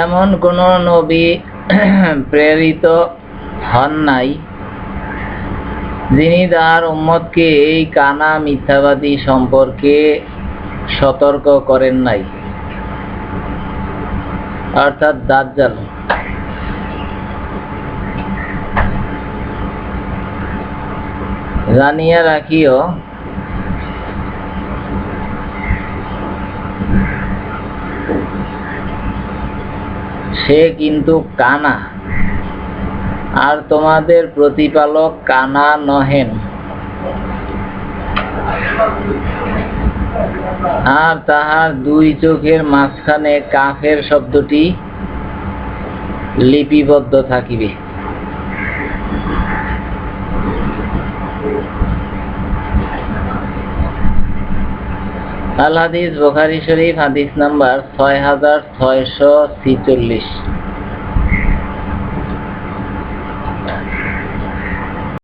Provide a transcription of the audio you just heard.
এমন কোন নবী প্রেরিত হন নাই, যিনি তার উম্মতকে এই কানা মিথ্যাবাদী সম্পর্কে সতর্ক করেন নাই। অর্থাৎ দাজ্জাল। জানিয়া রাখিও সে কিন্তু কানা। আর তোমাদের প্রতিপালক কানা নহেন। আর তাহার দুই চোখের মাঝখানে কাফের শব্দটি লিপিবদ্ধ থাকিবে। আল হাদিস বোখারি শরীফ হাদিস নাম্বার ছয় হাজার ছয়শো ছিচল্লিশ।